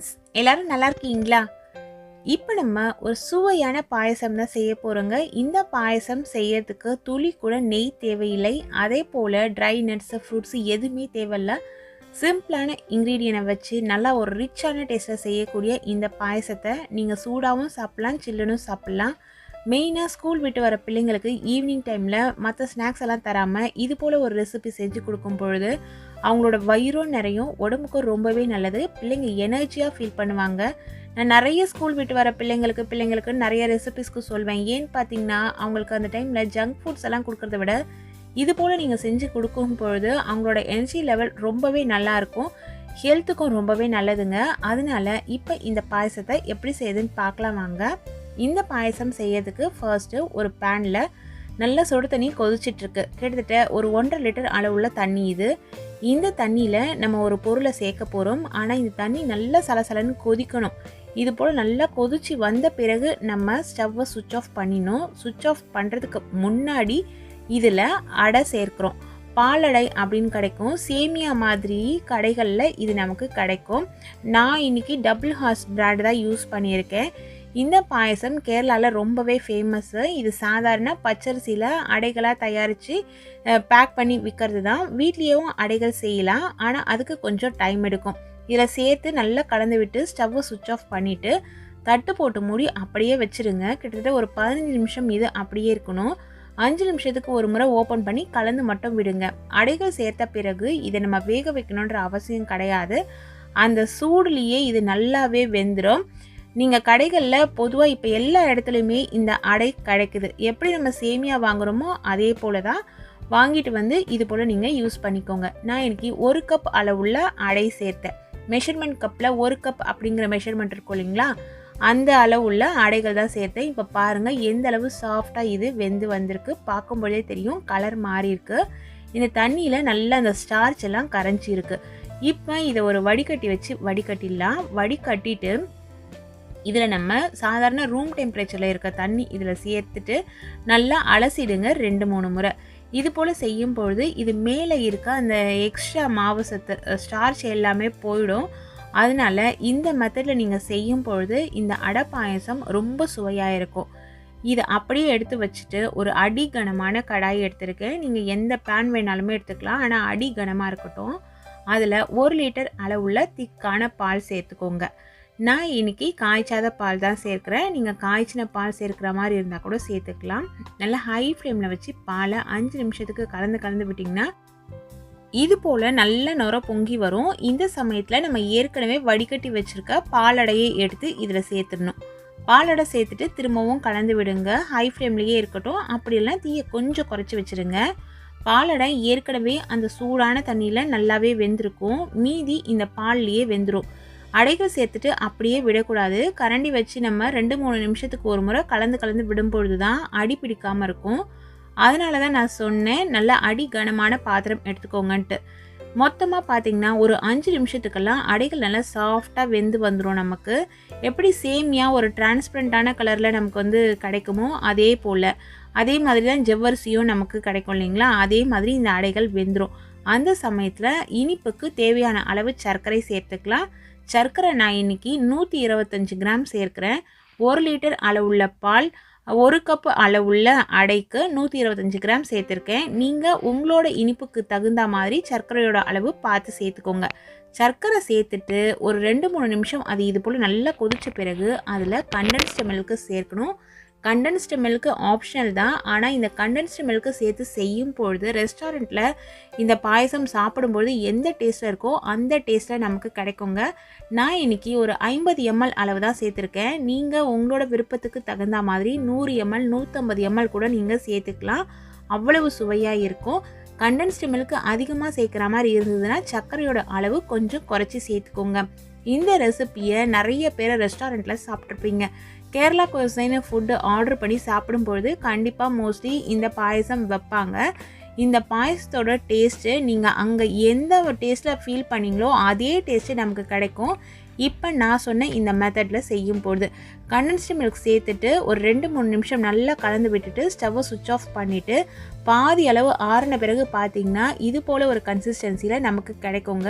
Friends எல்லாரும் நல்லா இருக்கீங்களா? இப்போ நம்ம ஒரு சுவையான பாயசம் தான் செய்ய போகிறோங்க இந்த பாயசம் செய்யறதுக்கு துளி கூட நெய் தேவையில்லை. அதே போல் ட்ரை நட்ஸு ஃப்ரூட்ஸு எதுவுமே தேவையில்ல. சிம்பிளான இன்க்ரீடியனை வச்சு நல்லா ஒரு ரிச்சான டேஸ்ட்டை செய்யக்கூடிய இந்த பாயசத்தை நீங்கள் சூடாகவும் சாப்பிட்லாம் சில்லுனும் சாப்பிட்லாம். மெயினாக ஸ்கூல் விட்டு வர பிள்ளைங்களுக்கு ஈவினிங் டைமில் மற்ற ஸ்நாக்ஸ் எல்லாம் தராமல் இது போல் ஒரு ரெசிபி செஞ்சு கொடுக்கும் பொழுது அவங்களோட வயிறும் நிறையும் உடம்புக்கும் ரொம்பவே நல்லது. பிள்ளைங்க எனர்ஜியாக ஃபீல் பண்ணுவாங்க. நான் நிறைய ஸ்கூல் விட்டு வர பிள்ளைங்களுக்கு பிள்ளைங்களுக்கு நிறைய ரெசிபிஸ்க்கு சொல்வேன். ஏன்னு பார்த்தீங்கன்னா அவங்களுக்கு அந்த டைமில் ஜங்க் ஃபுட்ஸ் எல்லாம் கொடுக்கறத விட இது போல் நீங்கள் செஞ்சு கொடுக்கும் பொழுது அவங்களோட எனர்ஜி லெவல் ரொம்பவே நல்லா இருக்கும். ஹெல்த்துக்கும் ரொம்பவே நல்லதுங்க. அதனால இப்போ இந்த பாயசத்தை எப்படி செய்யுதுன்னு பார்க்கலாம் வாங்க. இந்த பாயசம் செய்யறதுக்கு ஃபர்ஸ்ட்டு ஒரு பேனில் நல்லா சுடு தண்ணி கொதிச்சிட்ருக்கு. கிட்டத்தட்ட ஒரு ஒன்றரை லிட்டர் அளவுள்ள தண்ணி இது. இந்த தண்ணியில் நம்ம ஒரு பொருளை சேர்க்க போகிறோம் ஆனால் இந்த தண்ணி நல்லா சலசலன்னு கொதிக்கணும். இது போல் நல்லா கொதிச்சு வந்த பிறகு நம்ம ஸ்டவ்வை சுவிட்ச் ஆஃப் பண்ணிடணும். சுவிட்ச் ஆஃப் பண்ணுறதுக்கு முன்னாடி இதில் அடை சேர்க்குறோம். பாலடை அப்படின்னு கிடைக்கும். சேமியா மாதிரி கடைகளில் இது நமக்கு கிடைக்கும். நான் இன்னைக்கு டபுள் ஹார்ஸ் பிராண்ட் தான் யூஸ் பண்ணியிருக்கேன். இந்த பாயசம் கேரளாவில் ரொம்பவே ஃபேமஸ்ஸு இது சாதாரண பச்சரிசியில் அடைகளாக தயாரித்து பேக் பண்ணி விற்கிறது தான் வீட்லேயும் அடைகள் செய்யலாம். ஆனால் அதுக்கு கொஞ்சம் டைம் எடுக்கும். இதில் சேர்த்து நல்லா கலந்து விட்டு ஸ்டவ்வை சுவிட்ச் ஆஃப் பண்ணிவிட்டு தட்டு போட்டு மூடி அப்படியே வச்சுருங்க. கிட்டத்தட்ட ஒரு பதினஞ்சு நிமிஷம் இது அப்படியே இருக்கணும். அஞ்சு நிமிஷத்துக்கு ஒரு முறை ஓப்பன் பண்ணி கலந்து மட்டும் விடுங்க. அடைகள் சேர்த்த பிறகு இதை நம்ம வேக வைக்கணுன்ற அவசியம் கிடையாது. அந்த சூடுலேயே இது நல்லாவே வெந்துடும் நீங்கள் கடைகளில் பொதுவாக இப்போ எல்லா இடத்துலையுமே இந்த அடை கிடைக்குது. எப்படி நம்ம சேமியா வாங்குகிறோமோ அதே போல தான் வாங்கிட்டு வந்து இது போல் நீங்கள் யூஸ் பண்ணிக்கோங்க. நான் இன்றைக்கி ஒரு கப் அளவுள்ள அடை சேர்த்தேன். மெஷர்மெண்ட் கப்பில் ஒரு கப் அப்படிங்கிற மெஷர்மெண்ட் இருக்கும் இல்லைங்களா? அந்த அளவுள்ள அடைகள் தான் சேர்த்தேன். இப்போ பாருங்கள் எந்த அளவு சாஃப்டாக இது வெந்து வந்திருக்கு. பார்க்கும்பொழுதே தெரியும் கலர் மாறி இருக்கு. இந்த தண்ணியில் நல்லா அந்த ஸ்டார்ச் எல்லாம் கரைஞ்சிருக்கு. இப்போ இதை ஒரு வடிகட்டி வச்சு வடிகட்டிடலாம். வடிகட்டிட்டு இதில் நம்ம சாதாரண ரூம் டெம்பரேச்சரில் இருக்க தண்ணி இதில் சேர்த்துட்டு நல்லா அலசிடுங்க ரெண்டு மூணு முறை. இது போல் செய்யும் பொழுது இது மேலே இருக்க அந்த எக்ஸ்ட்ரா மாவு சத்து ஸ்டார்ச் எல்லாமே போயிடும். அதனால இந்த மெத்தடில் நீங்கள் செய்யும் பொழுது இந்த அடை பாயசம் ரொம்ப சுவையாக இருக்கும். இதை அப்படியே எடுத்து வச்சுட்டு ஒரு அடி கனமான கடாய் எடுத்திருக்கேன். நீங்கள் எந்த பேன் வேணாலுமே எடுத்துக்கலாம். ஆனால் அடி கனமாக இருக்கட்டும். அதில் ஒரு லிட்டர் அளவுள்ள திக்கான பால் சேர்த்துக்கோங்க. நான் இன்றைக்கி காய்ச்சாத பால் தான் சேர்க்குறேன். நீங்கள் காய்ச்சின பால் சேர்க்குற மாதிரி இருந்தால் கூட சேர்த்துக்கலாம். நல்லா ஹை ஃப்ளேமில் வச்சு பாலை அஞ்சு நிமிஷத்துக்கு கலந்து கலந்து விட்டிங்கன்னா இது போல் நல்ல நுர பொங்கி வரும். இந்த சமயத்தில் நம்ம ஏற்கனவே வடிகட்டி வச்சுருக்க பாலடையை எடுத்து இதில் சேர்த்துடணும். பாலடை சேர்த்துட்டு திரும்பவும் கலந்து விடுங்க. ஹை ஃப்ளேம்லேயே இருக்கட்டும். அப்படிலாம் தீயை கொஞ்சம் குறைச்சி வச்சுருங்க. பாலடை ஏற்கனவே அந்த சூடான தண்ணியில் நல்லாவே வெந்திருக்கும். மீதி இந்த பால்லையே வெந்துடும் அடைகள் சேர்த்துட்டு அப்படியே விடக்கூடாது. கரண்டி வச்சு நம்ம ரெண்டு மூணு நிமிஷத்துக்கு ஒரு முறை கலந்து கலந்து விடும்பொழுது தான் அடி பிடிக்காமல் இருக்கும். அதனால தான் நான் சொன்னேன் நல்ல அடி கனமான பாத்திரம் எடுத்துக்கோங்கன்ட்டு. மொத்தமாக பார்த்தீங்கன்னா ஒரு அஞ்சு நிமிஷத்துக்கெல்லாம் அடைகள் நல்லா சாஃப்டாக வெந்து வந்துடும் நமக்கு. எப்படி சேமியா ஒரு டிரான்ஸ்பரண்ட்டான கலரில் நமக்கு வந்து கிடைக்குமோ அதே போல். அதே மாதிரி தான் ஜவ்வரிசியும் நமக்கு கிடைக்கும் இல்லைங்களா? அதே மாதிரி இந்த அடைகள் வெந்துடும் அந்த சமயத்தில் இனிப்புக்கு தேவையான அளவு சர்க்கரை சேர்த்துக்கலாம். சர்க்கரை நான் இன்னைக்கு நூற்றி இருபத்தஞ்சி கிராம் சேர்க்குறேன். ஒரு லிட்டர் அளவுள்ள பால் ஒரு கப் அளவுள்ள அடைக்கு நூற்றி இருபத்தஞ்சி கிராம் சேர்த்துருக்கேன். நீங்கள் உங்களோட இனிப்புக்கு தகுந்த மாதிரி சர்க்கரையோட அளவு பார்த்து சேர்த்துக்கோங்க. சர்க்கரை சேர்த்துட்டு ஒரு ரெண்டு மூணு நிமிஷம் அது இது போல் நல்லா கொதித்த பிறகு அதில் கண்டென்ஸ்டு மில்க்கு சேர்க்கணும். கண்டென்ஸ்டு மில்க்கு ஆப்ஷனல் தான் ஆனால் இந்த கண்டென்ஸ்டு மில்க்கு சேர்த்து செய்யும் பொழுது ரெஸ்டாரண்ட்டில் இந்த பாயசம் சாப்பிடும்பொழுது எந்த டேஸ்ட்டில் இருக்கோ அந்த டேஸ்ட்டில் நமக்கு கிடைக்குங்க. நான் இன்னைக்கு ஒரு ஐம்பது எம்எல் அளவு தான் சேர்த்துருக்கேன். நீங்கள் உங்களோட விருப்பத்துக்கு தகுந்த மாதிரி நூறு எம்எல் நூற்றம்பது எம்எல் கூட நீங்கள் சேர்த்துக்கலாம். அவ்வளவு சுவையாக இருக்கும். கண்டென்ஸ்டு மில்க்கு அதிகமாக சேர்க்குற மாதிரி இருந்ததுன்னா சர்க்கரையோட அளவு கொஞ்சம் குறைச்சி சேர்த்துக்கோங்க. இந்த ரெசிப்பியை நிறைய பேர் ரெஸ்டாரண்ட்டில் சாப்பிட்ருப்பீங்க கேரளா கொசைன ஃபுட்டு ஆர்டர் பண்ணி சாப்பிடும்பொழுது கண்டிப்பாக மோஸ்ட்லி இந்த பாயசம் வைப்பாங்க. இந்த பாயசத்தோட டேஸ்ட்டு நீங்கள் அங்கே எந்த டேஸ்ட்டில் ஃபீல் பண்ணீங்களோ அதே டேஸ்ட்டு நமக்கு கிடைக்கும். இப்போ நான் சொன்ன இந்த மெத்தடில் செய்யும் போது கண்டன்ஸ்டு மில்க் சேர்த்துட்டு ஒரு ரெண்டு மூணு நிமிஷம் நல்லா கலந்து விட்டுட்டு ஸ்டவ்வை சுவிட்ச் ஆஃப் பண்ணிவிட்டு பாதி அளவு ஆறின பிறகு பார்த்தீங்கன்னா இது போல் ஒரு கன்சிஸ்டன்சியில் நமக்கு கிடைக்குங்க.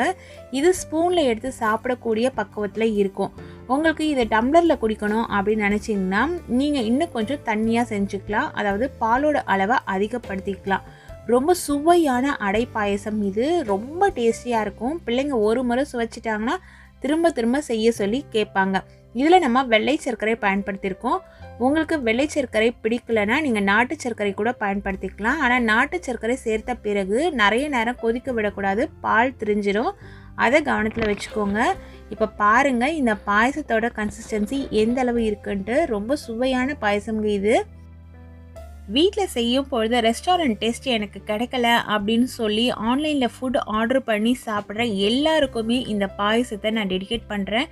இது ஸ்பூனில் எடுத்து சாப்பிடக்கூடிய பக்குவத்தில் இருக்கும். உங்களுக்கு இதை டம்ளரில் குடிக்கணும் அப்படின்னு நினச்சிங்கன்னா நீங்கள் இன்னும் கொஞ்சம் தண்ணியாக செஞ்சுக்கலாம். அதாவது பாலோட அளவை அதிகப்படுத்திக்கலாம். ரொம்ப சுவையான அடை பாயசம். இது ரொம்ப டேஸ்டியாக இருக்கும். பிள்ளைங்க ஒரு முறை சுவைச்சிட்டாங்கன்னா திரும்ப திரும்ப செய்ய சொல்லி கேட்பாங்க. இதில் நம்ம வெள்ளை சர்க்கரை பயன்படுத்தியிருக்கோம். உங்களுக்கு வெள்ளை சர்க்கரை பிடிக்கலனா நீங்கள் நாட்டு சர்க்கரை கூட பயன்படுத்திக்கலாம். ஆனால் நாட்டு சர்க்கரை சேர்த்த பிறகு நிறைய நேரம் கொதிக்க விடக்கூடாது. பால் திரிஞ்சிடும் அதை கவனத்தில் வச்சுக்கோங்க. இப்போ பாருங்கள் இந்த பாயசத்தோட கன்சிஸ்டன்சி எந்த அளவு இருக்குன்ட்டு. ரொம்ப சுவையான பாயசம்ங்க இது. வீட்டில் செய்யும் பொழுது ரெஸ்டாரண்ட் டேஸ்ட் எனக்கு கிடைக்கல அப்படின்னு சொல்லி ஆன்லைனில் ஃபுட் ஆர்டர் பண்ணி சாப்பிட்ற எல்லாருக்குமே இந்த பாயசத்தை நான் டெடிகேட் பண்ணுறேன்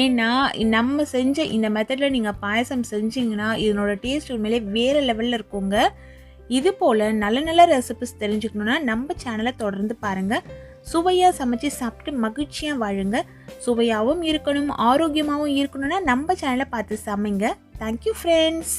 ஏன்னா நம்ம செஞ்ச இந்த மெத்தடில் நீங்கள் பாயசம் செஞ்சீங்கன்னா இதனோட டேஸ்ட் உண்மையிலே வேறு லெவலில் இருக்குங்க. இது போல் நல்ல நல்ல ரெசிபிஸ் தெரிஞ்சுக்கணுன்னா நம்ம சேனலை தொடர்ந்து பாருங்கள் சுவையாக சமைச்சு சாப்பிட்டு மகிழ்ச்சியாக வாழுங்க. சுவையாகவும் இருக்கணும் ஆரோக்கியமாகவும் இருக்கணும்னா நம்ம சேனலை பார்த்து சமைங்க. Thank you friends